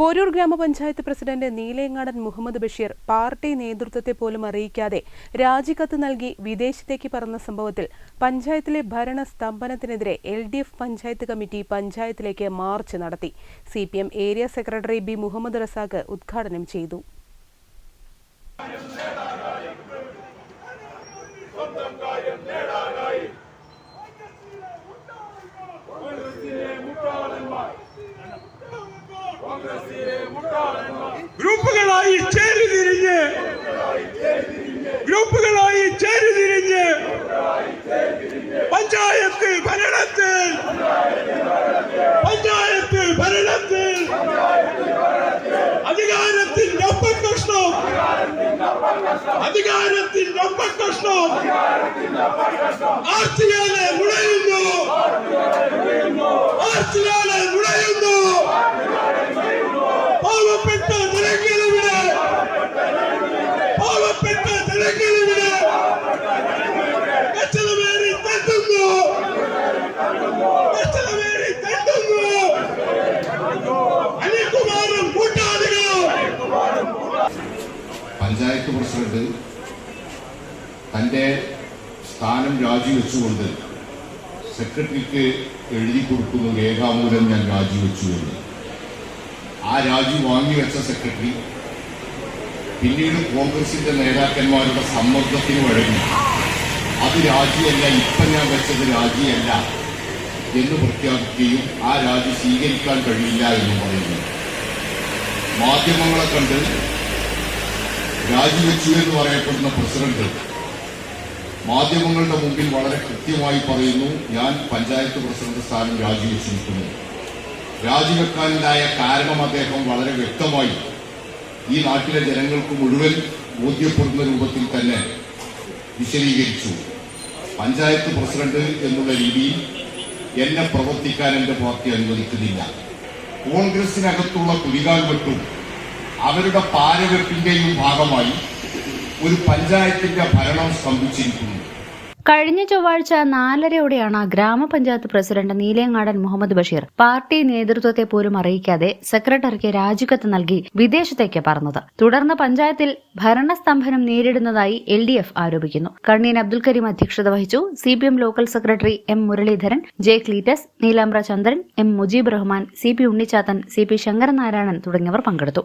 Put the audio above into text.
Poroor ഗ്രാമപഞ്ചായത്ത് president Neelengadan Muhammad Basheer party നേതൃത്വത്തെ പോലും അറിയിക്കാതെ രാജിക്കത്ത് നൽകി വിദേശത്തേക്ക് പറന്ന സംഭവത്തിൽ പഞ്ചായത്തിലെ ഭരണ സ്തംഭനത്തിനെതിരെ L D F panchayat committee പഞ്ചായത്തിലേക്ക് മാർച്ച് നടത്തി. C area secretary B Muhammad Razak ഉദ്ഘാടനം ചെയ്തു. ഗ്രൂപ്പുകളായി ചേരുതിരിഞ്ഞ് ഗ്രൂപ്പുകളായി ചേരുതിരിഞ്ഞ് പഞ്ചായത്ത് ഭരണത്തിൽ പഞ്ചായത്ത് ഭരണത്തിൽ അധികാരത്തിന്റെ ഒപ്പക്കഷ്ണം അധികാരത്തിന്റെ ഒപ്പക്കഷ്ണം ആർത്തിയാലെ നുഴയുന്നു ആർത്തിയാലെ പഞ്ചായത്ത് പ്രസിഡന്റ് തന്റെ സ്ഥാനം രാജിവെച്ചുകൊണ്ട് സെക്രട്ടറിക്ക് എഴുതി കൊടുക്കുന്ന രേഖാമൂലം ഞാൻ രാജിവെച്ചു എന്ന്. ആ രാജി വാങ്ങിവെച്ച സെക്രട്ടറി പിന്നീട് കോൺഗ്രസിന്റെ നേതാക്കന്മാരുടെ സമ്മർദ്ദത്തിന് വഴങ്ങി. അത് രാജിയല്ല ഇപ്പം ഞാൻ വെച്ചത് രാജിയല്ല എന്ന് പ്രഖ്യാപിക്കുകയും ആ രാജി സ്വീകരിക്കാൻ കഴിയില്ല എന്ന് പറയുന്നു. മാധ്യമങ്ങളെ കണ്ട് രാജിവെച്ചു എന്ന് പറയപ്പെടുന്ന പ്രസിഡന്റ് മാധ്യമങ്ങളുടെ മുമ്പിൽ വളരെ കൃത്യമായി പറയുന്നു ഞാൻ പഞ്ചായത്ത് പ്രസിഡന്റ് സ്ഥാനം രാജിവെച്ചിരിക്കുന്നു രാജിവെക്കാനുണ്ടായ കാരണം അദ്ദേഹം വളരെ വ്യക്തമായി ഈ നാട്ടിലെ ജനങ്ങൾക്ക് മുഴുവൻ ബോധ്യപ്പെടുന്ന രൂപത്തിൽ തന്നെ വിശദീകരിച്ചു. പഞ്ചായത്ത് പ്രസിഡന്റ് എന്നുള്ള രീതിയിൽ എന്നെ പ്രവർത്തിക്കാൻ എന്റെ പാർട്ടി അനുവദിക്കുന്നില്ല. കോൺഗ്രസിനകത്തുള്ള കുലികാൽ വെട്ടും അവരുടെ പാരവെപ്പിന്റെയും ഭാഗമായി ഒരു പഞ്ചായത്തിന്റെ ഭരണം സ്തംഭിച്ചിരിക്കുന്നു. കഴിഞ്ഞ ചൊവ്വാഴ്ച നാലരയോടെയാണ് ഗ്രാമപഞ്ചായത്ത് പ്രസിഡന്റ് നീലേങ്ങാടൻ മുഹമ്മദ് ബഷീർ പാർട്ടി നേതൃത്വത്തെ പോലും അറിയിക്കാതെ സെക്രട്ടറിക്ക് രാജിക്കത്ത് നൽകി വിദേശത്തേക്ക് പറഞ്ഞത് തുടർന്ന് പഞ്ചായത്തിൽ ഭരണസ്തംഭനം നേരിടുന്നതായി എൽ ഡി എഫ് ആരോപിക്കുന്നു. കണ്ണീൻ അബ്ദുൽ കരീം അധ്യക്ഷത വഹിച്ചു. C P M local secretary M Muraleedharan J Cleetus Neelambra Chandran M Mujeeb Rahman C P Unnichathan C P Shankaranarayanan തുടങ്ങിയവർ പങ്കെടുത്തു.